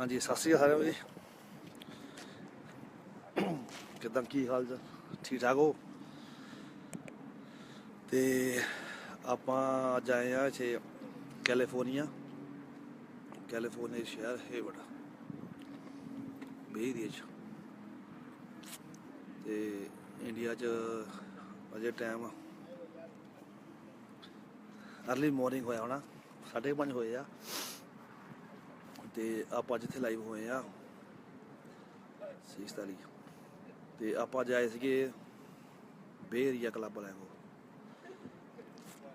ਹਾਂਜੀ, ਸਤਿ ਸ਼੍ਰੀ ਅਕਾਲ ਸਾਰਿਆਂ ਨੂੰ ਜੀ। ਕਿਦਾਂ, ਕੀ ਹਾਲ ਜੀ ਠੀਕ ਠਾਕ ਹੋ? ਤੇ ਆਪਾਂ ਅੱਜ ਆਏ ਆ ਇੱਥੇ ਕੈਲੀਫੋਰਨੀਆ। ਕੈਲੀਫੋਰਨੀਆ ਸ਼ਹਿਰ ਹੈ ਬੜਾ ਬੇਰੀਏ ਚ ਤੇ ਇੰਡੀਆ ਚ ਅਜੇ ਟਾਈਮ ਅਰਲੀ ਮਾਰਨਿੰਗ ਹੋਇਆ ਹੋਣਾ 5:30 ਹੋਏ ਆ। ਤੇ ਆਪਾਂ ਜਿੱਥੇ ਲਾਈਵ ਹੋਏ ਆ 6:40 ਤੇ ਆਪਾਂ ਜਾਏ ਆਏ ਸੀਗੇ ਬੇਰੀਆ ਕਲੱਬ ਵਾਲਿਆਂ ਕੋ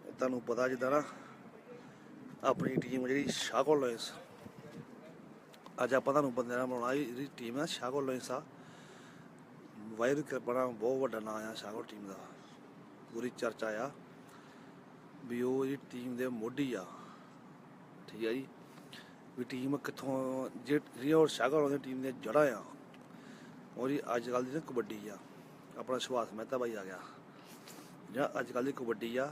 ਤੁਹਾਨੂੰ ਪਤਾ ਜਿੱਦਾਂ ਨਾ, ਆਪਣੀ ਟੀਮ ਜਿਹੜੀ ਸ਼ਾਹਕੋਟ ਲੋਇਸ ਅੱਜ ਆਪਾਂ ਤੁਹਾਨੂੰ ਬੰਦੇ ਨਾਲ ਬਣਾਉਣਾ ਇਹਦੀ ਟੀਮ ਆ ਸ਼ਾਹਕੋ ਲੋਇਸ ਆ। ਵਾਇਰ ਬਣਾ ਬਹੁਤ ਵੱਡਾ ਨਾਂ ਆ ਸ਼ਾਹਕੋਟ ਟੀਮ ਦਾ। ਪੂਰੀ ਚਰਚਾ ਆ ਵੀ ਉਹ ਇਹ ਟੀਮ ਦੇ ਮੋਢੀ ਆ। ਠੀਕ ਹੈ ਜੀ? ਵੀ ਟੀਮ ਕਿੱਥੋਂ ਜਿਹੜੀ ਉਹ ਸ਼ਾਹਕੋਟ ਦੀ ਟੀਮ ਦੇ ਜੜਾ ਆ, ਉਹਦੀ ਅੱਜ ਕੱਲ ਦੀ ਨਾ ਕਬੱਡੀ ਆ। ਆਪਣਾ ਸੁਭਾਸ਼ ਮਹਿਤਾ ਬਾਈ ਆ ਗਿਆ। ਜਿਹੜਾ ਅੱਜ ਕੱਲ ਦੀ ਕਬੱਡੀ ਆ।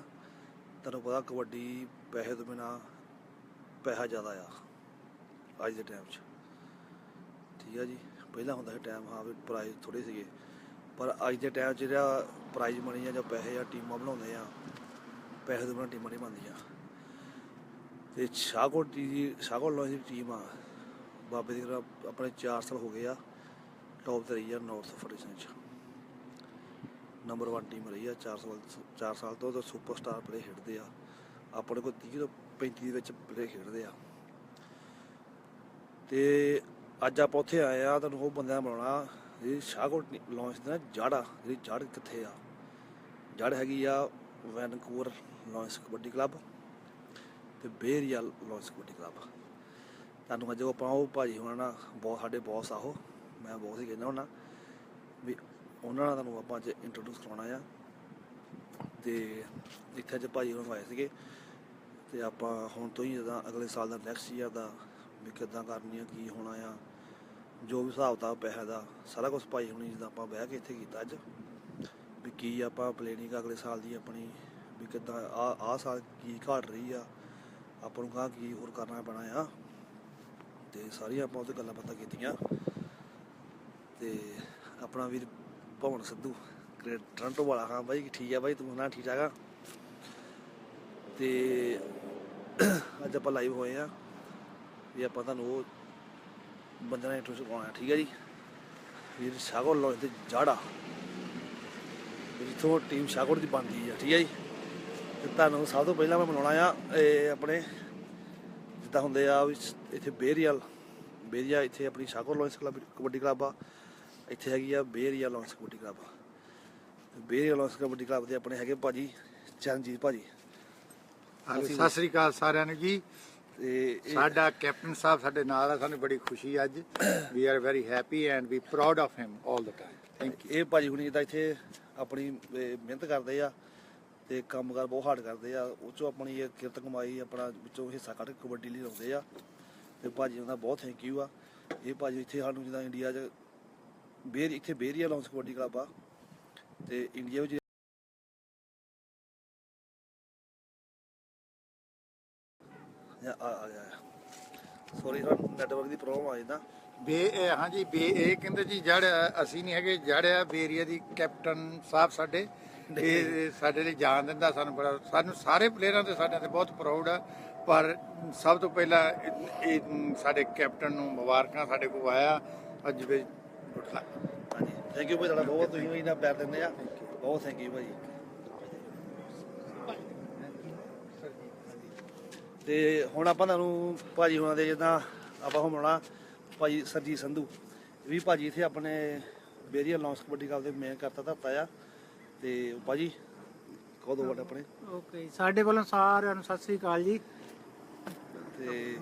ਤੁਹਾਨੂੰ ਪਤਾ ਕਬੱਡੀ ਪੈਸੇ ਤੋਂ ਬਿਨਾ ਪੈਸਾ ਜ਼ਿਆਦਾ ਆ, ਅੱਜ ਦੇ ਟਾਈਮ 'ਚ। ਠੀਕ ਆ ਜੀ। ਪਹਿਲਾਂ ਹੁੰਦਾ ਸੀ ਟਾਈਮ ਹਾਂ ਵੀ ਪ੍ਰਾਈਜ਼ ਥੋੜੇ ਸੀਗੇ। ਪਰ ਅੱਜ ਦੇ ਟਾਈਮ 'ਚ ਜਿਹੜਾ ਪ੍ਰਾਈਜ਼ ਮਨੀ ਆ ਜਾਂ ਪੈਸੇ ਆ ਟੀਮਾਂ ਬਣਾਉਂਦੇ ਆ, ਪੈਸੇ ਤੋਂ ਬਿਨਾ ਟੀਮਾਂ ਨਹੀਂ ਬਣਦੀਆਂ। ਤੇ ਸ਼ਾਹਕੋਟ ਦੀ ਸ਼ਾਹਕੋਟ ਲੋਹੀ ਦੀ ਟੀਮ ਆ। ਬਾਬੇ ਦੀ ਕਿਰਪਾ, ਆਪਣੇ 4 ਸਾਲ ਹੋ ਗਏ ਆ। ਟੌਪ ਤੇ ਰਹੀ ਆ ਨਾਰਥ ਫੈਡਰੇਸ਼ਨ ਚ। ਨੰਬਰ 1 ਟੀਮ ਰਹੀ ਆ 4 ਸਾਲ 4 ਸਾਲ ਤੋਂ ਤਾਂ ਸੁਪਰਸਟਾਰ ਪਲੇ ਖੇਡਦੇ ਆ। ਆਪਣੇ ਕੋਲ 30 ਤੋਂ 35 ਦੇ ਵਿੱਚ ਪਲੇ ਖੇਡਦੇ ਆ। ਤੇ ਅੱਜ ਆਪਾਂ ਉੱਥੇ ਆਏ ਆ, ਤੁਹਾਨੂੰ ਉਹ ਬੰਦਿਆਂ ਬਣਾਉਣਾ ਇਹ ਸ਼ਾਹਕੋਟ ਲਾਂਚ ਦੇ ਨਾ ਜੜਾ ਜਿਹੜੀ ਜੜ ਕਿੱਥੇ ਆ? ਜੜ ਹੈਗੀ ਆ ਵੈਨਕੂਵਰ ਲਾਂਚ ਕਬੱਡੀ ਕਲੱਬ। ਤੇ ਬੇਰੀਆ ਲਾਂਚ ਕਬੱਡੀ ਕਲੱਬ। ਤੁਹਾਨੂੰ ਅੱਜ ਆਪਾਂ ਉਹ ਭਾਜੀ ਹੋਣਾ ਨਾ, ਬਹੁਤ ਸਾਡੇ ਬੌਸ ਆਹੋ ਮੈਂ ਬਹੁਤ ਹੀ ਕਹਿੰਦਾ ਹੁਣਾ ਵੀ ਉਹਨਾਂ ਨਾਲ ਤੁਹਾਨੂੰ ਆਪਾਂ ਅੱਜ ਇੰਟਰੋਡਿਊਸ ਕਰਾਉਣਾ ਆ। ਤੇ ਇੱਥੇ ਅੱਜ ਭਾਜੀ ਹੁਣ ਆਏ ਸੀਗੇ, ਤੇ ਆਪਾਂ ਹੁਣ ਤੋਂ ਹੀ ਜਦੋਂ ਅਗਲੇ ਸਾਲ ਦਾ ਨੈਕਸਟ ਈਅਰ ਦਾ ਵੀ ਕਿੱਦਾਂ ਕਰਨੀ ਆ, ਕੀ ਹੋਣਾ ਆ, ਜੋ ਵੀ ਹਿਸਾਬ ਦਾ ਪੈਸਾ ਦਾ, ਸਾਰਾ ਕੁਝ ਭਾਈ ਹੋਣੀ ਜਿੱਦਾਂ ਆਪਾਂ ਬਹਿ ਕੇ ਇੱਥੇ ਕੀਤਾ ਅੱਜ, ਵੀ ਕੀ ਆਪਾਂ ਪਲੈਨਿੰਗ ਅਗਲੇ ਸਾਲ ਦੀ ਆਪਣੀ, ਵੀ ਕਿੱਦਾਂ ਆ ਆ ਸਾਲ ਕੀ ਘਾਟ ਰਹੀ ਆ ਆਪਾਂ ਨੂੰ ਕਹਾਂ ਕੀ ਹੋਰ ਕਰਨਾ ਪੈਣਾ ਆ। ਤੇ ਸਾਰੀਆਂ ਆਪਾਂ ਉਹਦੇ ਗੱਲਾਂ ਬਾਤਾਂ ਕੀਤੀਆਂ। ਤੇ ਆਪਣਾ ਵੀਰ ਭਵਨ ਸਿੱਧੂ ਗ੍ਰੇਟ ਟ੍ਰਾਂਟੋ ਵਾਲਾ। ਹਾਂ ਬਾਈ, ਠੀਕ ਆ ਬਾਈ, ਤੂੰ ਨਾ ਠੀਕ ਠਾਕ ਆ? ਤੇ ਅੱਜ ਆਪਾਂ ਲਾਈਵ ਹੋਏ ਆ। ਵੀ ਆਪਾਂ ਤੁਹਾਨੂੰ ਉਹ ਬੰਦੇ ਨਾਲ ਇੰਟਰੋਡਿਊਸ ਕਰਾਉਣਾ ਠੀਕ ਹੈ ਜੀ? ਵੀਰ ਸ਼ਾਗਰ ਲੋਜ ਤੇ ਜਾੜਾ। ਜਿੱਥੋਂ ਟੀਮ ਸ਼ਾਗਰ ਦੀ ਬਣਦੀ ਆ, ਠੀਕ ਹੈ ਜੀ? ਤੇ ਤੁਹਾਨੂੰ ਸਭ ਤੋਂ ਪਹਿਲਾਂ ਮੈਂ ਮਿਲਾਉਣਾ ਆ ਇਹ ਆਪਣੇ ਜਿੱਦਾਂ ਹੁੰਦੇ ਆ ਇੱਥੇ ਬੇਰੀਅਲ ਬੇਰੀਆ ਇੱਥੇ ਆਪਣੀ ਸ਼ਾਗਰ ਲੋਇੰਸ ਕਲੱਬ ਕਬੱਡੀ ਕਲੱਬ ਆ। ਇੱਥੇ ਹੈਗੀ ਆ bay area lions kabaddi club bay area lions kabaddi club ਦੇ ਆਪਣੇ ਹੈਗੇ ਭਾਜੀ ਚਰਨਜੀਤ ਭਾਜੀ। ਸਤਿ ਸ੍ਰੀ ਅਕਾਲ ਸਾਰਿਆਂ ਨੂੰ ਜੀ। ਤੇ ਸਾਡਾ ਕੈਪਟਨ ਸਾਹਿਬ ਸਾਡੇ ਨਾਲ ਆ ਸਾਨੂੰ ਬੜੀ ਖੁਸ਼ੀ ਅੱਜ। We are very happy and we proud of him 올 the time thank ਇਹ ਭਾਜੀ ਹੁਣੀ ਜਿੱਦਾਂ ਇੱਥੇ ਆਪਣੀ ਮਿਹਨਤ ਕਰਦੇ ਆ। ਤੇ ਕੰਮਕਾਰ ਬਹੁਤ ਹਾਰਡ ਕਰਦੇ ਆ, ਉਹ ਚੋਂ ਆਪਣੀ ਇਹ ਕਿਰਤ ਕਮਾਈ, ਆਪਣਾ ਵਿੱਚੋਂ ਹਿੱਸਾ ਕੱਢ ਕੇ ਕਬੱਡੀ ਲਈ ਲਾਉਂਦੇ ਆ। ਤੇ ਭਾਜੀ ਉਹਦਾ ਬਹੁਤ ਥੈਂਕ ਯੂ ਆ। ਇਹ ਭਾਜੀ ਇੱਥੇ ਸਾਨੂੰ ਜਿੱਦਾਂ ਇੰਡੀਆ 'ਚ ਬੇਰ, ਇੱਥੇ ਬੇਰੀਆ ਲਾਉਂਸ ਕਬੱਡੀ ਕਲੱਬ ਆ। ਤੇ ਇੰਡੀਆ ਵਿੱਚ ਆ ਆ ਗਿਆ ਸੌਰੀ ਸਰ ਨੈਟਵਰਕ ਦੀ ਪ੍ਰੋਬਲਮ ਆ ਜਾਂਦਾ। ਬੇ, ਇਹ, ਹਾਂਜੀ, ਬੇ, ਇਹ ਕਹਿੰਦੇ ਜੀ ਜੜ, ਅਸੀਂ ਨਹੀਂ ਹੈਗੇ, ਜੜ ਆ, ਬੇਰੀਆ ਦੀ ਕੈਪਟਨ ਸਾਹਿਬ ਸਾਡੇ। ਇਹ ਸਾਡੇ ਲਈ ਜਾਣ ਦਿੰਦਾ ਸਾਨੂੰ ਬੜਾ ਸਾਨੂੰ ਸਾਰੇ ਪਲੇਅਰਾਂ ਤੇ ਸਾਡੇ ਤੇ ਬਹੁਤ ਪ੍ਰਾਊਡ ਆ। ਪਰ ਸਭ ਤੋਂ ਪਹਿਲਾਂ ਇਹ- ਸਾਡੇ ਕੈਪਟਨ ਨੂੰ ਮੁਬਾਰਕਾਂ ਸਾਡੇ ਕੋਲ ਆਇਆ। ਅੱਜ ਵੀ ਹਾਂਜੀ। ਥੈਂਕ ਯੂ ਭਾਈ ਤੁਹਾਡਾ ਬਹੁਤ ਤੁਸੀਂ ਵੀ ਪਿਆਰ ਦਿੰਦੇ ਆ। ਬਹੁਤ ਥੈਂਕ ਯੂ ਭਾਈ। ਤੇ ਹੁਣ ਆਪਾਂ ਤੁਹਾਨੂੰ ਭਾਜੀ ਹੁਣਾਂ ਦੇ ਜਿੱਦਾਂ ਆਪਾਂ ਹੁਣ ਮਿਲਾਉਣਾ ਭਾਜੀ ਸਰਜੀਤ ਸੰਧੂ। ਵੀ ਭਾਜੀ ਇੱਥੇ ਆਪਣੇ bay area lions kabaddi club ਦੇ ਮੇਨ ਕਰਤਾ ਧਰਤਾ ਆ। ਤੇ ਭਾਜੀ ਕਦੋਂ ਵੱਡ ਆਪਣੇ। ਓਕੇ ਸਾਡੇ ਵੱਲੋਂ ਸਾਰਿਆਂ ਨੂੰ ਸਤਿ ਸ੍ਰੀ ਅਕਾਲ ਜੀ। ਤੇ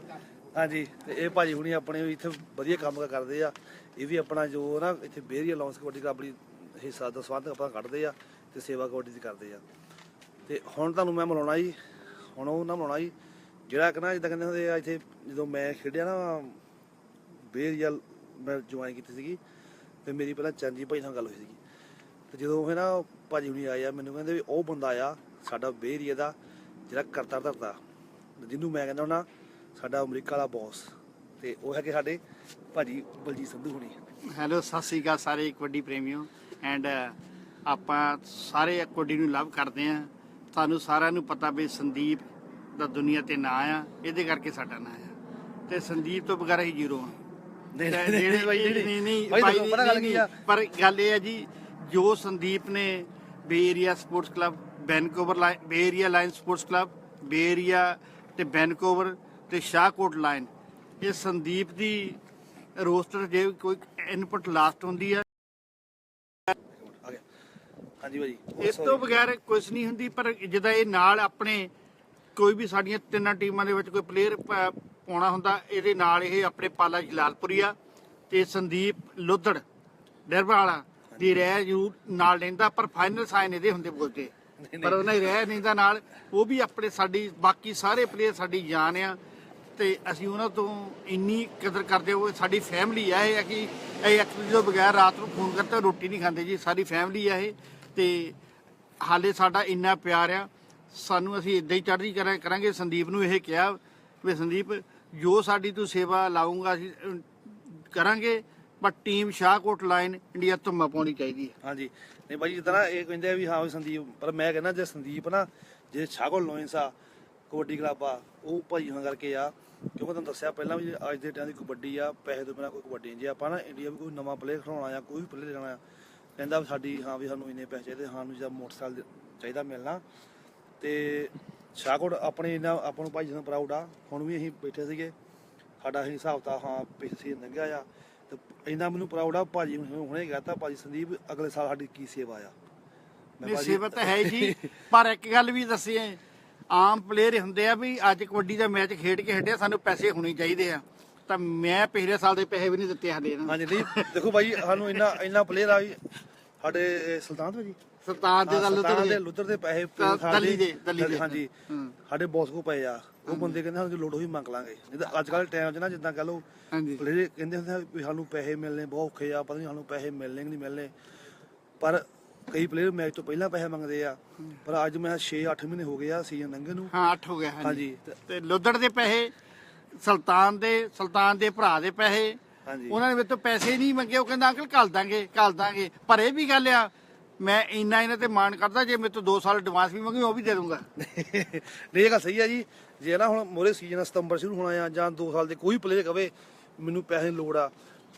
ਹਾਂਜੀ ਤੇ ਇਹ ਭਾਜੀ ਹੁਣੀ ਆਪਣੇ ਵੀ ਇੱਥੇ ਵਧੀਆ ਕੰਮ ਕਰਦੇ ਆ। ਇਹ ਵੀ ਆਪਣਾ ਜੋ ਨਾ ਇੱਥੇ ਬੇਰੀਆ ਲੌਂਸ ਕਬੱਡੀ ਦਾ ਆਪਣੀ ਹਿੱਸਾ ਦਾ ਸੰਬੰਧ ਆਪਾਂ ਕੱਢਦੇ ਆ ਤੇ ਸੇਵਾ ਕਬੱਡੀ ਦੀ ਕਰਦੇ ਆ। ਤੇ ਹੁਣ ਤੁਹਾਨੂੰ ਮੈਂ ਮਿਲਾਉਣਾ ਜੀ ਹੁਣ ਉਹ ਨਾ ਮਿਲਾਉਣਾ ਜੀ। ਜਿਹੜਾ ਕਿ ਨਾ ਜਿੱਦਾਂ ਕਹਿੰਦੇ ਹੁੰਦੇ ਆ ਇੱਥੇ ਜਦੋਂ ਮੈਂ ਖੇਡਿਆ ਨਾ ਬੇਰੀਆ ਮੈਂ ਜੁਆਇਨ ਕੀਤੀ ਸੀਗੀ ਤੇ ਮੇਰੀ ਪਹਿਲਾਂ ਚੰਜੀ ਭਾਈ ਨਾਲ ਗੱਲ ਹੋਈ ਸੀਗੀ। ਤੇ ਜਦੋਂ ਉਹ ਨਾ ਭਾਜੀ ਹੁਣੀ ਆਏ ਆ ਮੈਨੂੰ ਕਹਿੰਦੇ ਵੀ ਉਹ ਬੰਦਾ ਆ ਸਾਡਾ ਬੇਰੀਆ ਦਾ ਜਿਹੜਾ ਕਰਤਾ ਧਰਤਾ ਜਿਹਨੂੰ ਮੈਂ ਕਹਿੰਦਾ ਹੁੰਦਾ ਸਾਡਾ ਅਮਰੀਕਾ ਵਾਲਾ ਬੌਸ ਤੇ ਉਹ ਹੈਗੇ ਸਾਡੇ ਭਾਜੀ ਬਲਜੀਤ ਸੰਧੂ ਹੁਣੀ ਹੈਲੋ ਸਤਿ ਸ੍ਰੀ ਅਕਾਲ ਸਾਰੇ ਕਬੱਡੀ ਪ੍ਰੇਮੀਓ ਐਂਡ ਆਪਾਂ ਸਾਰੇ ਕਬੱਡੀ ਨੂੰ ਲਵ ਕਰਦੇ ਆ ਤੁਹਾਨੂੰ ਸਾਰਿਆਂ ਨੂੰ ਪਤਾ ਵੀ ਸੰਦੀਪ ਦਾ ਦੁਨੀਆ ਤੇ ਨਾਂ ਆ ਇਹਦੇ ਕਰਕੇ ਸਾਡਾ ਨਾਂ ਆ ਤੇ ਸੰਦੀਪ ਤੋਂ ਬਗੈਰ ਹੀ ਜ਼ੀਰੋ ਆ ਨਹੀਂ, ਨਹੀਂ, ਨਹੀਂ, ਆ? ਪਰ ਗੱਲ ਇਹ ਹੈ ਜੀ ਜੋ ਸੰਦੀਪ ਨੇ bay area sports club Vancouver bay area line sports club bay area ਤੇ ਵੈਨਕੂਵਰ ਤੇ ਸ਼ਾਹਕੋਟ ਲਾਈਨ। ਇਹ ਸੰਦੀਪ ਦੀ ਰੋਸਟਰ ਜੇ ਕੋਈ ਇਨਪੁਟ ਲਾਸਟ ਹੁੰਦੀ ਆ। ਹਾਂਜੀ ਭਾਜੀ। ਇਸ ਤੋਂ ਬਗੈਰ ਕੁਝ ਨਹੀਂ ਹੁੰਦੀ ਪਰ ਜਿਹਦਾ ਇਹ ਨਾਲ ਆਪਣੇ ਕੋਈ ਵੀ ਸਾਡੀਆਂ ਤਿੰਨਾਂ ਟੀਮਾਂ ਦੇ ਵਿੱਚ ਕੋਈ ਪਲੇਅਰ ਪਾਉਣਾ ਹੁੰਦਾ ਇਹਦੇ ਨਾਲ ਇਹ ਆਪਣੇ ਪਾਲਾ ਜਲਾਲਪੁਰੀਆ ਤੇ ਸੰਦੀਪ ਲੁੱਧੜ ਡਰਬਾ ਵਾਲਾ ਦੀ ਰਹਿ ਜੂ ਨਾਲ ਲੈਂਦਾ ਪਰ ਫਾਈਨਲ ਸਾਈਨ ਇਹਦੇ ਹੁੰਦੇ ਬੋਲਦੇ। ਪਰ ਉਹਨਾਂ ਹੀ ਰਹਿ ਲੈਂਦਾ ਨਾਲ ਉਹ ਵੀ ਆਪਣੇ ਸਾਡੀ ਬਾਕੀ ਸਾਰੇ ਪਲੇਅਰ ਸਾਡੀ ਜਾਨ ਆ। ਤੇ ਅਸੀਂ ਉਹਨਾਂ ਤੋਂ ਇੰਨੀ ਕਦਰ ਕਰਦੇ ਹੋਏ ਸਾਡੀ ਫੈਮਿਲੀ ਆ ਇਹ ਆ ਕਿ ਇਹ ਦੂਜੇ ਤੋਂ ਬਗੈਰ ਰਾਤ ਨੂੰ ਫੋਨ ਕਰਤਾ ਰੋਟੀ ਨਹੀਂ ਖਾਂਦੇ ਜੀ ਸਾਡੀ ਫੈਮਿਲੀ ਆ ਇਹ। ਤੇ ਹਾਲੇ ਸਾਡਾ ਇੰਨਾ ਪਿਆਰ ਆ ਸਾਨੂੰ ਅਸੀਂ ਇਦਾਂ ਹੀ ਚੜ੍ਹਦੀ ਕਰਾਂ ਕਰਾਂਗੇ। ਸੰਦੀਪ ਨੂੰ ਇਹ ਕਿਹਾ ਵੀ ਸੰਦੀਪ ਜੋ ਸਾਡੀ ਤੂੰ ਸੇਵਾ ਲਾਉਂਗਾ ਅਸੀਂ ਕਰਾਂਗੇ। ਪਰ ਟੀਮ ਸ਼ਾਹਕੋਟ ਲਾਈਨ ਇੰਡੀਆ ਤੋਂ ਪਾਉਣੀ ਚਾਹੀਦੀ ਹੈ। ਹਾਂਜੀ। ਨਹੀਂ ਭਾਜੀ, ਜਿੱਦਾਂ ਨਾ ਇਹ ਕਹਿੰਦੇ ਆ ਵੀ ਹਾਂ ਵੀ ਸੰਦੀਪ, ਪਰ ਮੈਂ ਕਹਿੰਦਾ ਜੇ ਸੰਦੀਪ ਨਾ, ਜੇ ਛਾਗੋਲ ਲੋਇੰਸ ਆ, ਕਬੱਡੀ ਕਲੱਬ ਆ, ਉਹ ਭਾਜੀ ਹਾਂ ਕਰਕੇ ਆ, ਕਿਉਂਕਿ ਤੁਹਾਨੂੰ ਦੱਸਿਆ ਪਹਿਲਾਂ ਵੀ ਅੱਜ ਦੇ ਟਾਈਮ ਦੀ ਕਬੱਡੀ ਆ, ਪੈਸੇ ਤੋਂ ਬਿਨਾਂ ਕੋਈ ਕਬੱਡੀ ਨਹੀਂ ਜੇ ਆਪਾਂ ਨਾ ਇੰਡੀਆ ਵੀ ਕੋਈ ਨਵਾਂ ਪਲੇਅਰ ਖਿਡਾਉਣਾ ਜਾਂ ਕੋਈ ਵੀ ਪਲੇਅਰ ਲੈਣਾ ਆ, ਕਹਿੰਦਾ ਵੀ ਸਾਡੀ ਹਾਂ ਵੀ ਸਾਨੂੰ ਇੰਨੇ ਪੈਸੇ ਚਾਹੀਦੇ, ਸਾਨੂੰ ਜਾਂ ਮੋਟਰਸਾਈਕਲ ਚਾਹੀਦਾ ਮਿਲਣਾ। ਤੇ ਸ਼ਾਹਕੋਟ ਆਪਣੇ ਇਹਨਾਂ ਆਪਾਂ ਨੂੰ ਭਾਈ ਜੀ ਪ੍ਰਾਊਡ ਆ, ਹੁਣ ਵੀ ਅਸੀਂ ਬੈਠੇ ਸੀਗੇ, ਸਾਡਾ ਅਸੀਂ ਹਿਸਾਬ ਤਾਂ ਹਾਂ ਪਿਛੇ ਲੰਘਿਆ ਆ ਤੇ ਇਹਨਾਂ ਮੈਨੂੰ ਪ੍ਰਾਊਡ ਆ ਭਾਜੀ ਨੂੰ ਹੁਣੇ ਕਹਤਾ ਭਾਜੀ ਸੰਦੀਪ ਅਗਲੇ ਸਾਲ ਸਾਡੀ ਕੀ ਸੇਵਾ ਆ। ਮੈਂ ਨਹੀਂ ਭਾਜੀ- ਸੇਵਾ ਤਾਂ ਹੈ ਜੀ ਪਰ ਇੱਕ ਗੱਲ ਵੀ ਦੱਸੀਏ ਆਮ ਪਲੇਅਰ ਹੁੰਦੇ ਆ ਵੀ ਅੱਜ ਕਬੱਡੀ ਦਾ ਮੈਚ ਖੇਡ ਕੇ ਹਟਿਆ ਸਾਨੂੰ ਪੈਸੇ ਹੋਣੇ ਚਾਹੀਦੇ ਆ। ਤਾਂ ਮੈਂ ਪਿਛਲੇ ਸਾਲ ਦੇ ਪੈਸੇ ਵੀ ਨਹੀਂ ਦਿੱਤੇ ਹਲੇ ਨੂੰ। ਹਾਂਜੀ ਨਹੀਂ ਦੇਖੋ ਭਾਈ ਸਾਨੂੰ ਇੰਨਾ ਇੰਨਾ ਪਲੇਅਰ ਆ ਵੀ ਸਾਡੇ ਸੁਲਤਾਨ ਤੋਂ ਜੀ ਸਰਤਾਜ ਦੇ ਗੱਲ ਉਤਰ ਦੇ ਲੁੱਧਰ ਦੇ ਪੈਸੇ ਤਾਂ ਦਲੀ ਦੇ, ਦਲੀ ਦੇ। ਹਾਂਜੀ। ਹੂੰ। ਸਾਡੇ ਬੌਸ ਕੋ ਪਏ ਆ। ਉਹ ਬੰਦੇ ਕਹਿੰਦੇ ਸਾਨੂੰ ਲੋੜ ਹੋਈ ਮੰਗ ਲਾਂਗੇ। ਤਾਂ ਅੱਜ ਕੱਲ੍ਹ ਟਾਈਮ 'ਚ ਨਾ ਜਿੱਦਾਂ ਕਹ ਲਓ ਹਾਂਜੀ। ਕਹਿੰਦੇ ਹੁੰਦੇ ਆ ਵੀ ਸਾਨੂੰ ਪੈਸੇ ਮਿਲਨੇ ਬਹੁਤ ਔਖੇ ਆ ਪਤਾ ਨਹੀਂ ਸਾਨੂੰ ਪੈਸੇ ਮਿਲਣੇ ਕਿ ਨਹੀਂ ਮਿਲਨੇ ਪਰ ਕਈ ਪਲੇਅਰ ਮੈਚ ਤੋਂ ਪਹਿਲਾਂ ਪੈਸੇ ਮੰਗਦੇ ਆ। ਪਰ ਅੱਜ ਮੈਂ 6-8 ਮਹੀਨੇ ਹੋ ਗਏ ਆ ਸੀਜ਼ਨ ਲੰਘੇ ਨੂੰ। ਹਾਂ 8 ਹੋ ਗਿਆ ਹਾਂਜੀ। ਤੇ- ਤੇ ਲੁੱਧੜ ਦੇ ਪੈਸੇ ਸੁਲਤਾਨ ਦੇ ਸੁਲਤਾਨ ਦੇ ਭਰਾ ਦੇ ਪੈਸੇ। ਹਾਂਜੀ। ਉਹਨਾਂ ਨੇ ਮੇਰੇ ਤੋਂ ਪੈਸੇ ਨਹੀਂ ਮੰਗੇ ਉਹ ਕਹਿੰਦਾ ਅੰਕਲ ਕੱਲ ਦਾਂਗੇ ਕੱਲ ਦਾਂਗੇ। ਪਰ ਇਹ ਵੀ ਗੱਲ ਆ ਮੈਂ ਇੰਨਾ ਇਹਨਾਂ ਤੇ ਮਾਣ ਕਰਦਾ ਜੇ ਮੇਰੇ ਤੋਂ 2 ਸਾਲ ਐਡਵਾਂਸ ਵੀ ਮੰਗੀ ਉਹ ਵੀ ਦੇ ਦੂੰਗਾ ਨਹੀਂ ਇਹ ਗੱਲ ਸਹੀ ਆ ਜੀ। ਜੇ ਨਾ ਹੁਣ ਮੋਰੇ ਸੀਜ਼ਨ ਸਤੰਬਰ ਸ਼ੁਰੂ ਹੋਣਾ ਆ ਜਾਂ 2 ਸਾਲ ਦੇ ਕੋਈ ਪਲੇਅਰ ਕਵੇ ਮੈਨੂੰ ਪੈਸੇ ਦੀ ਲੋੜ ਆ।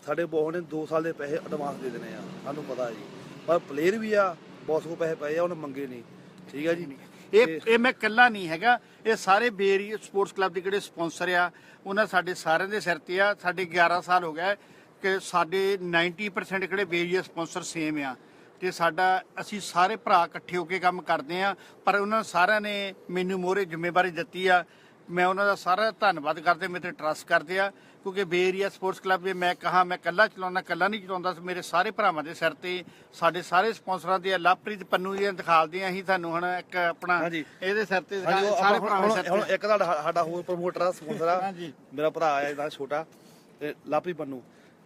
ਸਾਡੇ ਬੌਸ ਨੇ 2 ਸਾਲ ਦੇ ਪੈਸੇ ਐਡਵਾਂਸ ਦੇ ਦੇਣੇ ਆ ਸਾਨੂੰ ਪਤਾ ਜੀ। ਪਰ ਪਲੇਅਰ ਵੀ ਆ ਬੌਸ ਕੋ ਪੈਸੇ ਪਏ ਆ ਉਹਨੇ ਮੰਗੇ ਨਹੀਂ। ਠੀਕ ਆ ਜੀ? ਇਹ ਇਹ ਮੈਂ ਇਕੱਲਾ ਨਹੀਂ ਹੈਗਾ। ਇਹ ਸਾਰੇ ਬੇਰੀ ਸਪੋਰਟਸ ਕਲੱਬ ਦੇ ਜਿਹੜੇ ਸਪਾਂਸਰ ਆ ਉਹਨਾਂ ਸਾਡੇ ਸਾਰਿਆਂ ਦੇ ਸਿਰ ਤੇ ਆ। ਸਾਡੇ 11 ਸਾਲ ਹੋ ਗਏ ਕਿ ਸਾਡੇ 90% ਜਿਹੜੇ ਬੇਰੀ ਸਪਾਂਸਰ ਸੇਮ ਆ। ਤੇ ਸਾਡਾ ਅਸੀਂ ਸਾਰੇ ਭਰਾ ਇਕੱਠੇ ਹੋ ਕੇ ਕੰਮ ਕਰਦੇ ਆ ਪਰ ਉਹਨਾਂ ਸਾਰਿਆਂ ਨੇ ਮੈਨੂੰ ਮੋਹਰੇ ਜ਼ਿੰਮੇਵਾਰੀ ਦਿੱਤੀ ਆ ਮੈਂ ਉਹਨਾਂ ਦਾ ਸਾਰਾ ਧੰਨਵਾਦ ਕਰਦੇ ਮੇਰੇ ਤੇ ਟਰਸਟ ਕਰਦੇ ਆ ਕਿਉਂਕਿ ਬੇਰੀਆ ਸਪੋਰਟਸ ਕਲੱਬ ਜੇ ਮੈਂ ਕਹਾ ਮੈਂ ਕੱਲਾ ਚਲਾਉਣਾ ਕੱਲਾ ਨਹੀਂ ਚਲਾਉਂਦਾ ਮੇਰੇ ਸਾਰੇ ਭਰਾਵਾਂ ਦੇ ਸਿਰ ਤੇ ਸਾਡੇ ਸਾਰੇ ਸਪਾਂਸਰਾਂ ਦੇ ਲਵਪ੍ਰੀਤ ਪੰਨੂ ਜੀ ਦਿਖਾਲਦੇ ਆ ਅਸੀਂ ਤੁਹਾਨੂੰ ਹੁਣ ਇੱਕ ਆਪਣਾ। ਇਹਦੇ ਸਿਰ ਤੇ ਸਾਰੇ ਭਰਾਵਾਂ ਸਿਰ ਹੁਣ ਇੱਕ ਸਾਡਾ ਸਾਡਾ ਹੋਰ ਪ੍ਰਮੋਟਰ ਆ ਸਪਾਂਸਰ ਆ। ਮੇਰਾ ਭਰਾ ਆ ਇਹਦਾ ਛੋਟਾ ਤੇ ਪੰਨੂ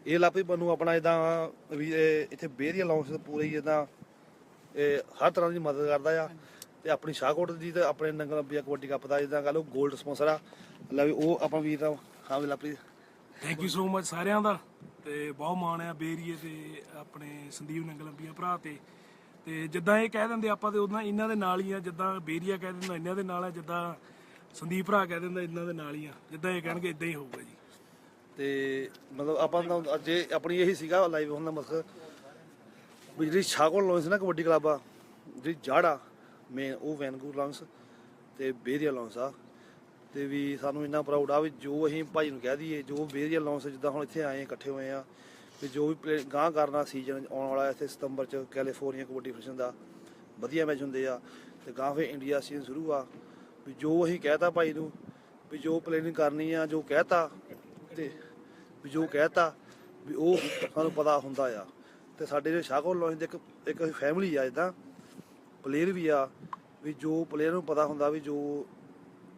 ਇਹ ਲਾਪੀ ਪੰਨੂ ਆਪਣਾ ਇਦਾਂ ਵੀ ਇਹ ਇੱਥੇ ਬੇਰੀਆ ਲਾਉਂਸ ਪੂਰੇ ਹੀ ਇਦਾਂ ਇਹ ਹਰ ਤਰ੍ਹਾਂ ਦੀ ਮਦਦ ਕਰਦਾ ਆ ਤੇ ਆਪਣੀ ਸ਼ਾਹਕੋਟ ਦੀ ਤੇ ਆਪਣੇ ਨੰਗਲ ਅੰਬੀਆ ਕਬੱਡੀ ਕੱਪ ਦਾ ਇਦਾਂ ਕਹ ਲਓ 골ਡ ਸਪਾਂਸਰ ਆ। ਲੈ ਵੀ ਉਹ ਆਪਾਂ ਵੀਰ ਦਾ, ਹਾਂ ਵੀ ਲਾਪੀ ਥੈਂਕ ਯੂ ਸੋ ਮਚ ਸਾਰਿਆਂ ਦਾ। ਤੇ ਬਹੁਤ ਮਾਣ ਆ ਬੇਰੀਏ ਤੇ ਆਪਣੇ ਸੰਦੀਪ ਨੰਗਲੰਬੀਆਂ ਭਰਾ ਤੇ। ਤੇ ਜਿੱਦਾਂ ਇਹ ਕਹਿ ਦਿੰਦੇ ਆਪਾਂ ਤੇ ਉਹਨਾਂ ਇਹਨਾਂ ਦੇ ਨਾਲ ਹੀ ਆ, ਜਿੱਦਾਂ ਬੇਰੀਆ ਕਹਿ ਦਿੰਦਾ, ਇਹਨਾਂ ਦੇ ਨਾਲ ਆ, ਜਿੱਦਾਂ ਸੰਦੀਪ ਭਰਾ ਕਹਿ ਦਿੰਦਾ, ਇਹਨਾਂ ਦੇ ਨਾਲ ਹੀ ਆ। ਜਿੱਦਾਂ ਇਹ ਕਹਿਣਗੇ ਇਦਾਂ ਹੀ ਹੋਊਗਾ ਜੀ। ਤੇ ਮਤਲਬ ਆਪਾਂ ਤਾਂ ਜੇ ਆਪਣੀ ਇਹੀ ਸੀਗਾ ਲਾਈਵ ਹੋਣ ਦਾ ਮਕਸਦ ਵੀ ਜਿਹੜੀ ਛਾਗੋਲ ਲਾਉਂਸ ਨਾ ਕਬੱਡੀ ਕਲੱਬ ਆ, ਜਿਹੜੀ ਜੜ ਆ ਮੇਨ ਉਹ ਵੈਨਕੂਵਰ ਲਾਉਂਸ ਤੇ ਬੇਰੀਆ ਲਾਉਂਸ ਆ। ਤੇ ਵੀ ਸਾਨੂੰ ਇੰਨਾ ਪ੍ਰਾਊਡ ਆ ਵੀ ਜੋ ਅਸੀਂ ਭਾਈ ਨੂੰ ਕਹਿ ਦਈਏ, ਜੋ ਬੇਰੀਆ ਲਾਉਂਸ ਜਿੱਦਾਂ ਹੁਣ ਇੱਥੇ ਆਏ ਇਕੱਠੇ ਹੋਏ ਆ, ਵੀ ਜੋ ਵੀ ਪਲੇਅ ਗਾਂ ਕਰਨਾ ਸੀਜ਼ਨ ਆਉਣ ਵਾਲਾ ਇੱਥੇ ਸਤੰਬਰ ਚ ਕੈਲੀਫੋਰਨੀਆ ਕਬੱਡੀ ਫੈਡਰੇਸ਼ਨ ਦਾ ਵਧੀਆ ਮੈਚ ਹੁੰਦੇ ਆ ਤੇ ਗਾਂ ਫੇ ਇੰਡੀਆ ਸੀਜ਼ਨ ਸ਼ੁਰੂ ਆ, ਵੀ ਜੋ ਅਸੀਂ ਕਹਿਤਾ ਭਾਈ ਨੂੰ, ਵੀ ਜੋ ਪਲੈਨਿੰਗ ਕਰਨੀ ਆ, ਜੋ ਕਹਿਤਾ ਤੇ ਵੀ ਜੋ ਕਹਿਤਾ ਵੀ ਉਹ ਸਾਨੂੰ ਪਤਾ ਹੁੰਦਾ ਆ। ਤੇ ਸਾਡੇ ਜਿਹੜੇ ਸ਼ਾਹਕੋਟ ਲਾਂਚ ਦੇ ਇੱਕ ਇੱਕ ਫੈਮਿਲੀ ਆ ਇਦਾਂ ਪਲੇਅਰ ਵੀ ਆ, ਵੀ ਜੋ ਪਲੇਅਰ ਨੂੰ ਪਤਾ ਹੁੰਦਾ ਵੀ ਜੋ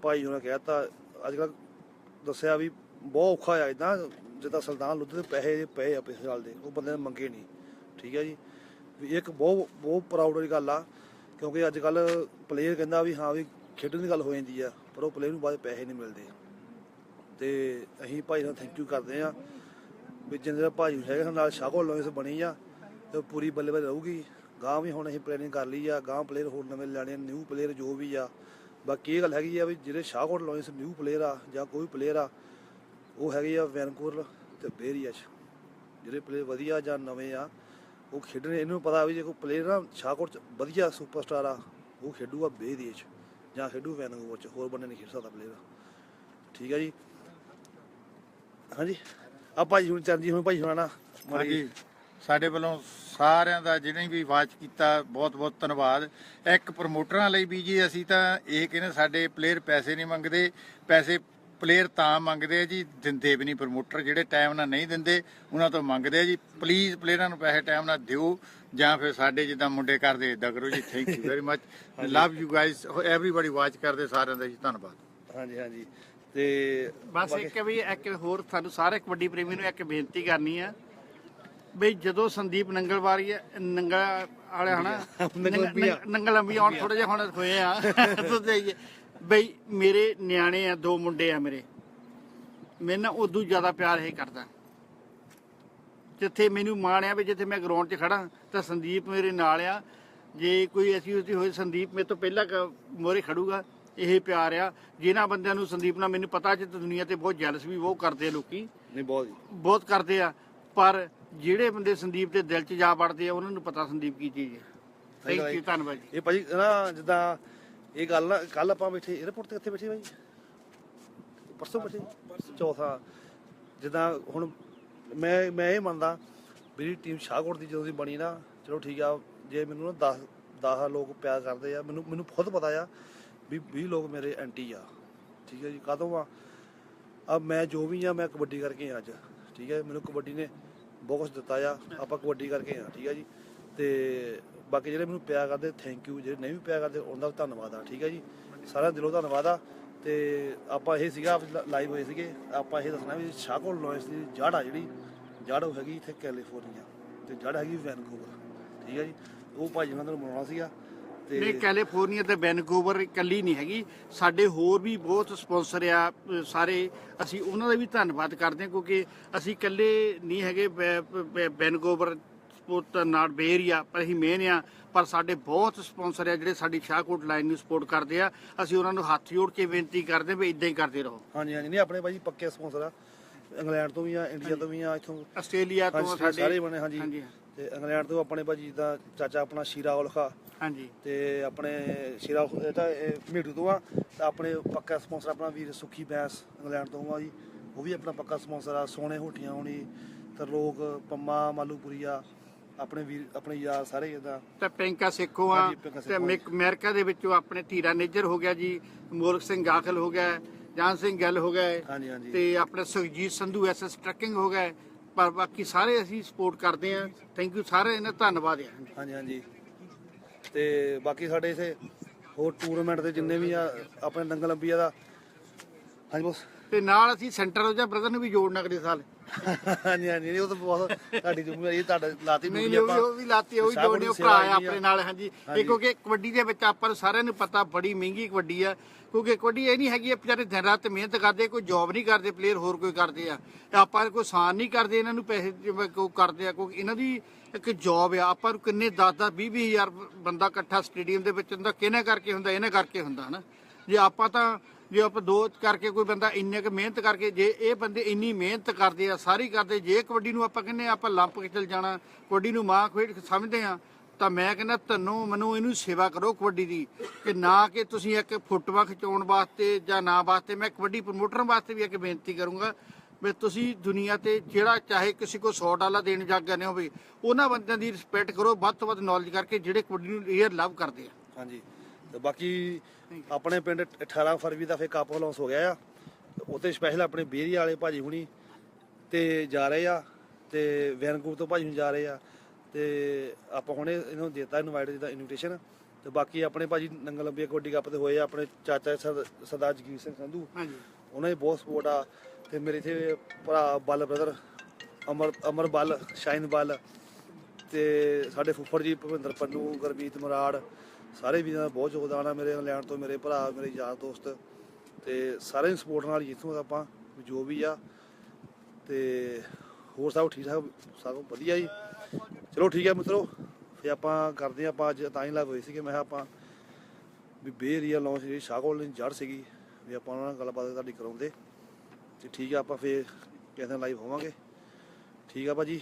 ਭਾਈ ਉਹਨਾਂ ਕਹਿਤਾ ਅੱਜ ਕੱਲ ਦੱਸਿਆ ਵੀ ਬਹੁਤ ਔਖਾ ਆ ਇਦਾਂ ਜਿੱਦਾਂ ਸੁਲਤਾਨ ਲੁੱਧ ਦੇ ਪੈਸੇ ਪਏ ਆ ਪਿਛਲੇ ਸਾਲ ਦੇ, ਉਹ ਬੰਦੇ ਨੇ ਮੰਗੇ ਨਹੀਂ। ਠੀਕ ਹੈ ਜੀ? ਵੀ ਇੱਕ ਬਹੁਤ ਬਹੁਤ ਪ੍ਰਾਊਡ ਵਾਲੀ ਗੱਲ ਆ, ਕਿਉਂਕਿ ਅੱਜ ਕੱਲ ਪਲੇਅਰ ਕਹਿੰਦਾ ਵੀ ਹਾਂ ਵੀ ਖੇਡਣ ਦੀ ਗੱਲ ਹੋ ਜਾਂਦੀ ਆ, ਪਰ ਉਹ ਪਲੇਅਰ ਨੂੰ ਬਾਅਦ ਪੈਸੇ ਨਹੀਂ ਮਿਲਦੇ। ਤੇ ਅਸੀਂ ਭਾਈ ਨਾਲ ਥੈਂਕ ਯੂ ਕਰਦੇ ਆ ਵੀ ਜਿੰਨੇ ਦਾ ਭਾਈ ਹੈਗਾ, ਨਾਲ ਸ਼ਾਹਕੋਟ ਲੋਇਸ ਬਣੀ ਆ ਤੇ ਉਹ ਪੂਰੀ ਬੱਲੇ ਬੱਲੇ ਰਹੂਗੀ। ਗਾਂ ਵੀ ਹੁਣ ਅਸੀਂ ਪਲੈਨਿੰਗ ਕਰ ਲਈ ਆ ਗਾਂ ਪਲੇਅਰ ਹੋਰ ਨਵੇਂ ਲੈਣੇ ਨਿਊ ਪਲੇਅਰ ਜੋ ਵੀ ਆ। ਬਾਕੀ ਇਹ ਗੱਲ ਹੈਗੀ ਆ ਵੀ ਜਿਹੜੇ ਸ਼ਾਹਕੋਟ ਲੋਇਸ ਨਿਊ ਪਲੇਅਰ ਆ ਜਾਂ ਕੋਈ ਪਲੇਅਰ ਆ, ਉਹ ਹੈਗੇ ਆ ਵੈਨਕੂਵਰ ਤੇ ਬੇਰੀਆ 'ਚ ਜਿਹੜੇ ਪਲੇਅਰ ਵਧੀਆ ਜਾਂ ਨਵੇਂ ਆ, ਉਹ ਖੇਡਣੇ, ਇਹਨੂੰ ਪਤਾ ਵੀ ਜੇ ਕੋਈ ਪਲੇਅਰ ਆ ਸ਼ਾਹਕੋਟ 'ਚ ਵਧੀਆ ਸੁਪਰਸਟਾਰ ਆ, ਉਹ ਖੇਡੂਗਾ ਬੇਰੀਆ 'ਚ ਜਾਂ ਖੇਡੂ ਵੈਨਕੂਵਰ 'ਚ, ਹੋਰ ਬੰਦੇ ਨਹੀਂ ਖੇਡ ਸਕਦਾ ਪਲੇਅਰ ਠੀਕ ਆ ਜੀ? ਹਾਂਜੀ। ਆ ਭਾਈ ਹੁਣ ਚਰਨਜੀ ਹੁਣ ਭਾਈ ਸੁਣਾਣਾ ਹਾਂਜੀ। ਸਾਡੇ ਵੱਲੋਂ ਸਾਰਿਆਂ ਦਾ ਜਿਹਨੇ ਵੀ ਵਾਚ ਕੀਤਾ ਬਹੁਤ ਬਹੁਤ ਧੰਨਵਾਦ। ਇੱਕ ਪ੍ਰਮੋਟਰਾਂ ਲਈ ਵੀ ਜੀ ਅਸੀਂ ਤਾਂ ਇਹ ਕਹਿੰਦੇ ਸਾਡੇ ਪਲੇਅਰ ਪੈਸੇ ਨਹੀਂ ਮੰਗਦੇ ਪੈਸੇ ਪਲੇਅਰ ਤਾਂ ਮੰਗਦੇ ਆ ਜੀ ਦਿੰਦੇ ਵੀ ਨਹੀਂ ਪ੍ਰਮੋਟਰ। ਜਿਹੜੇ ਟਾਈਮ ਨਾਲ ਨਹੀਂ ਦਿੰਦੇ ਉਹਨਾਂ ਤੋਂ ਮੰਗਦੇ ਆ ਜੀ। ਪਲੀਜ਼ ਪਲੇਅਰਾਂ ਨੂੰ ਪੈਸੇ ਟਾਈਮ ਨਾਲ ਦਿਓ ਜਾਂ ਫਿਰ ਸਾਡੇ ਜਿੱਦਾਂ ਮੁੰਡੇ ਕਰਦੇ ਏਦਾਂ ਕਰੋ ਜੀ। Thank you very much love you guys everybody watch ਕਰਦੇ ਸਾਰਿਆਂ ਦਾ ਜੀ ਧੰਨਵਾਦ। ਹਾਂਜੀ ਹਾਂਜੀ। ਤੇ ਬਸ ਇੱਕ ਵੀ ਇੱਕ ਹੋਰ ਸਾਨੂੰ ਸਾਰੇ ਕਬੱਡੀ ਪ੍ਰੇਮੀ ਨੂੰ ਇੱਕ ਬੇਨਤੀ ਕਰਨੀ ਆ ਬਈ ਜਦੋਂ ਸੰਦੀਪ ਨੰਗਲਵਾਰੀ ਨੰਗਲ ਵਾਲੇ ਹਨਾ ਨੰਗਲੰਬੀਆਂ। ਨੰਗਲੰਬੀ ਆਉਣ ਥੋੜੇ ਜਿਹਾ ਹੁਣ ਹੋਏ ਆ। ਬਈ ਮੇਰੇ ਨਿਆਣੇ ਆ ਦੋ ਮੁੰਡੇ ਆ ਮੇਰੇ। ਮੈਂ ਨਾ ਉਦੋਂ ਜ਼ਿਆਦਾ ਪਿਆਰ ਇਹ ਕਰਦਾ। ਜਿੱਥੇ ਮੈਨੂੰ ਮਾਣ ਆ ਵੀ ਜਿੱਥੇ ਮੈਂ ਗਰਾਊਂਡ 'ਚ ਖੜਾ ਤਾਂ ਸੰਦੀਪ ਮੇਰੇ ਨਾਲ ਆ। ਜੇ ਕੋਈ ਐਸੀ ਉਸੀ ਹੋਏ ਸੰਦੀਪ ਮੇਰੇ ਤੋਂ ਪਹਿਲਾਂ ਮੋਰੇ ਖੜੂਗਾ ਇਹ ਪਿਆਰ ਆ। ਜਿਨ੍ਹਾਂ ਬੰਦਿਆਂ ਨੂੰ ਸੰਦੀਪ ਨਾਲ ਮੈਨੂੰ ਪਤਾ ਕਿ ਦੁਨੀਆ ਤੇ ਬਹੁਤ ਜੈਲਸ ਵੀ ਬਹੁਤ ਕਰਦੇ ਆ ਲੋਕੀ। ਨਹੀਂ ਬਹੁਤ ਬਹੁਤ ਕਰਦੇ ਆ। ਪਰ ਜਿਹੜੇ ਬੰਦੇ ਸੰਦੀਪ ਦੇ ਦਿਲ 'ਚ ਜਾ ਵੜਦੇ ਆ ਉਹਨਾਂ ਨੂੰ ਪਤਾ ਸੰਦੀਪ ਕੀ ਚੀਜ਼ ਹੈ। ਥੈਂਕ ਯੂ ਧੰਨਵਾਦ ਜੀ। ਇਹ ਭਾਜੀ ਨਾ ਜਿੱਦਾਂ ਇਹ ਗੱਲ ਨਾ ਕੱਲ ਆਪਾਂ ਬੈਠੇ 에어ਪੋਰਟ ਤੇ ਕਿੱਥੇ ਬੈਠੇ ਭਾਈ ਪਰਸੋਂ ਬੈਠੇ ਚੌਥਾ। ਜਿੱਦਾਂ ਹੁਣ ਮੈਂ ਮੈਂ ਇਹ ਮੰਨਦਾ ਮੇਰੀ ਟੀਮ ਸ਼ਾਹਕੋਟ ਦੀ ਜਦੋਂ ਦੀ ਬਣੀ ਨਾ ਚਲੋ ਠੀਕ ਆ ਜੇ ਮੈਨੂੰ ਨਾ 10 10 ਲੋਕ ਪਿਆਰ ਕਰਦੇ ਆ ਮੈਨੂੰ ਮੈਨੂੰ ਖੁਦ ਪਤਾ ਆ ਵੀ 20 ਲੋਕ ਮੇਰੇ ਐਂਟੀ ਆ। ਠੀਕ ਹੈ ਜੀ ਕਦੋਂ ਆ? ਅਬ ਮੈਂ ਜੋ ਵੀ ਆ, ਮੈਂ ਕਬੱਡੀ ਕਰਕੇ ਆ ਅੱਜ। ਠੀਕ ਹੈ, ਮੈਨੂੰ ਕਬੱਡੀ ਨੇ ਬਹੁਤ ਕੁਝ ਦਿੱਤਾ ਆ। ਆਪਾਂ ਕਬੱਡੀ ਕਰਕੇ ਆ, ਠੀਕ ਹੈ ਜੀ। ਤੇ ਬਾਕੀ ਜਿਹੜੇ ਮੈਨੂੰ ਪਿਆਰ ਕਰਦੇ ਥੈਂਕ ਯੂ ਜਿਹੜੇ ਨਹੀਂ ਵੀ ਪਿਆਰ ਕਰਦੇ, ਉਹਨਾਂ ਦਾ ਵੀ ਧੰਨਵਾਦ ਆ, ਠੀਕ ਹੈ ਜੀ। ਸਾਰਿਆਂ ਦਾ ਦਿਲੋਂ ਧੰਨਵਾਦ ਆ। ਤੇ ਆਪਾਂ ਇਹ ਸੀਗਾ ਲਾਈਵ ਹੋਏ ਸੀਗੇ। ਆਪਾਂ ਇਹ ਦੱਸਣਾ ਵੀ ਸ਼ਾਹਕੋਟ ਲੋਇਸ ਦੀ ਜੜ ਆ ਜਿਹੜੀ। ਜੜ ਉਹ ਹੈਗੀ ਇੱਥੇ ਕੈਲੀਫੋਰਨੀਆ ਤੇ ਜੜ ਹੈਗੀ ਵੈਨਕੂਵਰ ਠੀਕ ਹੈ ਜੀ। ਉਹ ਭਾਜੀ ਉਹਨਾਂ ਨੂੰ ਬਣਾਉਣਾ ਸੀਗਾ। ਤੇ ਕੈਲੀਫੋਰਨੀਆ ਤੇ ਵੈਨਕੂਵਰ ਇਕੱਲੀ ਨਹੀਂ ਹੈਗੀ। ਸਾਡੇ ਹੋਰ ਵੀ ਬਹੁਤ ਸਪਾਂਸਰ ਆ ਸਾਰੇ। ਅਸੀਂ ਉਹਨਾਂ ਦਾ ਵੀ ਧੰਨਵਾਦ ਕਰਦੇ ਹਾਂ ਕਿਉਂਕਿ ਅਸੀਂ ਇਕੱਲੇ ਨਹੀਂ ਹੈਗੇ ਵੈਨਕੂਵਰ ਸਪੋਰਟ ਨਾਲ ਬੇਰੀਆ ਪਰ ਅਸੀਂ ਮੇਨ ਆ। ਪਰ ਸਾਡੇ ਬਹੁਤ ਸਪਾਂਸਰ ਆ ਜਿਹੜੇ ਸਾਡੀ ਸ਼ਾਹਕੋਟ ਲਾਈਨ ਨੂੰ ਸਪੋਰਟ ਕਰਦੇ ਆ। ਅਸੀਂ ਉਹਨਾਂ ਨੂੰ ਹੱਥ ਜੋੜ ਕੇ ਬੇਨਤੀ ਕਰਦੇ ਵੀ ਇਦਾਂ ਹੀ ਕਰਦੇ ਰਹੋ। ਹਾਂਜੀ ਹਾਂਜੀ। ਨਹੀਂ ਆਪਣੇ ਭਾਜੀ ਪੱਕੇ ਸਪਾਂਸਰ ਆ। ਇੰਗਲੈਂਡ ਤੋਂ ਵੀ ਆ ਇੰਡੀਆ ਤੋਂ ਵੀ ਆ ਇੱਥੋਂ ਆਸਟ੍ਰੇਲੀਆ ਤੋਂ ਸਾਡੇ। ਸਾਰੇ ਬਣੇ ਹਾਂਜੀ। ਹਾਂਜੀ ਤੇ ਇੰਗਲੈਂਡ ਤੋਂ ਆਪਣੇ ਭਾਜੀ ਜਿੱਦਾਂ ਚਾਚਾ ਆਪਣਾ ਸ਼ੀਰਾ ਉਲਖਾ ਹਾਂਜੀ। ਤੇ ਆਪਣੇ ਸ਼ੀਰਾ ਇਹ ਤਾਂ ਇਹ ਮੀਟੂ ਤੋਂ ਆ ਤੇ ਆਪਣੇ ਪੱਕਾ ਸਪਾਂਸਰ ਆਪਣਾ ਵੀਰ ਸੁਖੀ ਬੈਂਸ ਇੰਗਲੈਂਡ ਤੋਂ ਆ ਜੀ। ਉਹ ਵੀ ਆਪਣਾ ਪੱਕਾ ਸਪਾਂਸਰ ਆ ਸੋਨੇ ਹੋਟੀਆਂ ਹੋਣੀ ਤਰਲੋਕ ਪੰਮਾ ਮਾਲੂਪੁਰੀਆ ਆਪਣੇ ਵੀਰ ਆਪਣੇ ਯਾਰ ਸਾਰੇ ਇਦਾਂ ਤੇ ਪਿੰਕਾ ਸਿੱਖੋ ਆ ਤੇ ਅਮਰੀਕ- ਦੇ ਵਿੱਚੋਂ ਆਪਣੇ ਧੀਰਾ ਨੇਜਰ ਹੋ ਗਿਆ ਜੀ ਮੋਲਕ ਸਿੰਘ ਗਾਖਲ ਹੋ ਗਿਆ ਜਾਨ ਸਿੰਘ ਗੱਲ ਹੋ ਹਾਂਜੀ ਤੇ ਆਪਣੇ ਸੁਖਜੀਤ ਸੰਧੂ ਐਸਐਸ ਟਰੱਕਿੰਗ ਹੋ ਗਏ ਪਰ ਬਾਕੀ ਸਾਰੇ ਅਸੀਂ ਸਪੋਰਟ ਕਰਦੇ ਹਾਂ। ਥੈਂਕ ਯੂ ਸਾਰੇ, ਇਹਨਾਂ ਧੰਨਵਾਦ ਹੈ। ਹਾਂਜੀ। ਹਾਂਜੀ ਤੇ ਬਾਕੀ ਸਾਡੇ ਇਥੇ ਹੋਰ ਟੂਰਨਾਮੈਂਟ ਦੇ ਜਿੰਨੇ ਵੀ ਆ, ਆਪਣੇ ਨੰਗਲ ਅੰਬੀਆ ਦਾ। ਹਾਂਜੀ, ਬੋਸ। ਤੇ ਨਾਲ ਅਸੀਂ ਸੈਂਟਰ ਰੋਜਾ ਬ੍ਰਦਰ ਨੂੰ ਵੀ ਜੋੜਨਾ ਅਗਲੇ ਸਾਲ। ਹਾਂਜੀ ਹਾਂਜੀ ਨਹੀਂ, ਉਹ ਤਾਂ ਬਹੁਤ ਤੁਹਾਡੀ ਜ਼ਿੰਮੇਵਾਰੀ ਹੈ, ਤੁਹਾਡਾ ਲਾਤੀ ਨਹੀਂ ਨਹੀਂ ਉਹ ਵੀ- ਉਹ ਵੀ ਲਾਤੀ ਉਹ ਵੀ ਜੋੜਨੇ ਉਹ ਭਰਾ ਆ ਆਪਣੇ ਨਾਲ ਹਾਂਜੀ। ਇਹ ਕਿਉਂਕਿ ਕਬੱਡੀ ਦੇ ਵਿੱਚ ਆਪਾਂ ਨੂੰ ਸਾਰਿਆਂ ਨੂੰ ਪਤਾ ਬੜੀ ਮਹਿੰਗੀ ਕਬੱਡੀ ਆ। ਕਿਉਂਕਿ ਕਬੱਡੀ ਇਹ ਨਹੀਂ ਹੈਗੀ ਇਹ ਵਿਚਾਰੇ ਦਿਨ ਰਾਤ ਮਿਹਨਤ ਕਰਦੇ ਕੋਈ ਜੌਬ ਨਹੀਂ ਕਰਦੇ ਪਲੇਅਰ ਹੋਰ ਕੋਈ ਕਰਦੇ ਆ। ਇਹ ਆਪਾਂ ਕੋਈ ਸਾਨ ਨਹੀਂ ਕਰਦੇ ਇਹਨਾਂ ਨੂੰ ਪੈਸੇ ਜਿਵੇਂ ਕੋਈ ਕਰਦੇ ਆ ਕਿਉਂਕਿ ਇਹਨਾਂ ਦੀ ਇੱਕ ਜੌਬ ਆ। ਆਪਾਂ ਨੂੰ ਕਿੰਨੇ 10 10 20 20 ਹਜ਼ਾਰ ਬੰਦਾ ਇਕੱਠਾ ਸਟੇਡੀਅਮ ਦੇ ਵਿੱਚ ਹੁੰਦਾ ਕਿਹਨੇ ਕਰਕੇ ਹੁੰਦਾ ਇਹਨੇ ਕਰਕੇ ਹੁੰਦਾ ਹਨਾ। ਜੇ ਆਪਾਂ ਤਾਂ ਜੇ ਆਪਾਂ ਦੋ ਕਰਕੇ ਕੋਈ ਬੰਦਾ ਇੰਨੇ ਕੁ ਮਿਹਨਤ ਕਰਕੇ, ਜੇ ਇਹ ਬੰਦੇ ਇੰਨੀ ਮਿਹਨਤ ਕਰਦੇ ਆ, ਸਾਰੀ ਕਰਦੇ, ਜੇ ਕਬੱਡੀ ਨੂੰ ਆਪਾਂ ਕਹਿੰਦੇ ਆ, ਆਪਾਂ ਲੰਪ ਕੇ ਚਲ ਜਾਣਾ, ਕਬੱਡੀ ਨੂੰ ਮਾਂ ਖੇਡ ਸਮਝਦੇ ਆ, ਤਾਂ ਮੈਂ ਕਹਿੰਦਾ ਤੈਨੂੰ, ਮੈਨੂੰ ਇਹਨੂੰ ਸੇਵਾ ਕਰੋ ਕਬੱਡੀ ਦੀ, ਕਿ ਨਾ ਕਿ ਤੁਸੀਂ ਇੱਕ ਫੋਟੋਆਂ ਖਿਚਾਉਣ ਵਾਸਤੇ ਜਾਂ ਨਾ ਵਾਸਤੇ, ਮੈਂ ਕਬੱਡੀ ਪ੍ਰਮੋਟਰ ਵਾਸਤੇ ਵੀ ਇੱਕ ਬੇਨਤੀ ਕਰੂੰਗਾ, ਵੀ ਤੁਸੀਂ ਦੁਨੀਆ ਤੇ ਜਿਹੜਾ ਚਾਹੇ ਕਿਸੇ ਕੋ 100 ਡਾਲਾ ਦੇਣ ਜਾ ਗਏ ਹੋਵੇ, ਉਹਨਾਂ ਬੰਦਿਆਂ ਦੀ ਰਿਸਪੈਕਟ ਕਰੋ, ਵੱਧ ਤੋਂ ਵੱਧ ਨੌਲੇਜ ਕਰਕੇ ਜਿਹੜੇ ਕਬੱਡੀ ਨੂੰ ਰੀਅਰ ਲਵ ਕਰਦੇ ਆ। ਹਾਂਜੀ। ਤੇ ਬਾਕੀ ਆਪਣੇ ਪਿੰਡ 18 ਫਰਵਰੀ ਦਾ ਫੇ ਕੱਪ ਲਾਂਚ ਹੋ ਗਿਆ ਆ। ਉਤੇ ਸਪੈਸ਼ਲ ਆਪਣੇ ਬੇਰੀ ਵਾਲੇ ਭਾਜੀ ਹੁਣੀ ਤੇ ਜਾ ਰਹੇ ਆ ਤੇ ਵੈਨਕੂਵਰ ਤੋਂ ਭਾਜੀ ਹੁਣ ਜਾ ਰਹੇ ਆ। ਤੇ ਆਪਾਂ ਹੁਣੇ ਇਹਨੂੰ ਦਿੱਤਾ ਇਨਵਾਈਟ ਦਾ ਇਨਵੀਟੇਸ਼ਨ ਤੇ ਬਾਕੀ ਆਪਣੇ ਭਾਜੀ ਨੰਗਲ ਲੰਬੀ ਕਬੱਡੀ ਕੱਪ ਤੇ ਹੋਏ ਆ ਆਪਣੇ ਚਾਚਾ ਸਰ- ਸਰਦਾਰ ਜਗੀਰ ਸਿੰਘ ਸੰਧੂ। ਹਾਂਜੀ। ਉਹਨਾਂ ਦੀ ਬਹੁਤ ਸਪੋਰਟ ਆ। ਤੇ ਮੇਰੇ ਇਥੇ ਭਰਾ ਬਲ ਬ੍ਰਦਰ ਅਮਰ ਅਮਰ ਬਲ ਸ਼ਾਇਨ ਬਲ। ਤੇ ਸਾਡੇ ਫੁੱਫੜ ਜੀ ਭਵਿੰਦਰ ਪੰਨੂ, ਗੁਰਮੀਤ ਮਰਾੜ, ਸਾਰੇ ਵੀਰਾਂ ਦਾ ਬਹੁਤ ਯੋਗਦਾਨ ਆ ਮੇਰੇ ਇੰਗਲੈਂਡ ਤੋਂ, ਮੇਰੇ ਭਰਾ, ਮੇਰੇ ਯਾਰ ਦੋਸਤ ਤੇ ਦੀ ਸਪੋਰਟ ਨਾਲ ਜਿੱਥੋਂ ਆਪਾਂ ਵੀ ਜੋ ਵੀ ਆ। ਤੇ ਹੋਰ ਸਭ ਠੀਕ ਠਾਕ, ਸਭ ਵਧੀਆ ਜੀ। ਚਲੋ ਠੀਕ ਹੈ ਮਿੱਤਰੋ ਫੇ ਆਪਾਂ ਕਰਦੇ ਹਾਂ ਆਪਾਂ ਅੱਜ ਤਾਂ ਹੀ ਲੱਗ ਹੋਏ ਸੀ ਕਿ ਮੈਂ ਕਿਹਾ ਆਪਾਂ ਵੀ ਬੇਰੀਆ ਲਾਂਚ ਜਿਹੜੀ ਸ਼ਾਹਕੋਟ ਦੀ ਜੜ ਸੀਗੀ, ਵੀ ਆਪਾਂ ਉਹਨਾਂ ਨਾਲ ਗੱਲਬਾਤ ਤੁਹਾਡੀ ਕਰਾਉਂਦੇ। ਤੇ ਠੀਕ ਆ, ਆਪਾਂ ਫੇ ਕਿਸੇ ਦਿਨ ਲਾਈਵ ਹੋਵਾਂਗੇ। ਠੀਕ ਆ ਭਾਜੀ।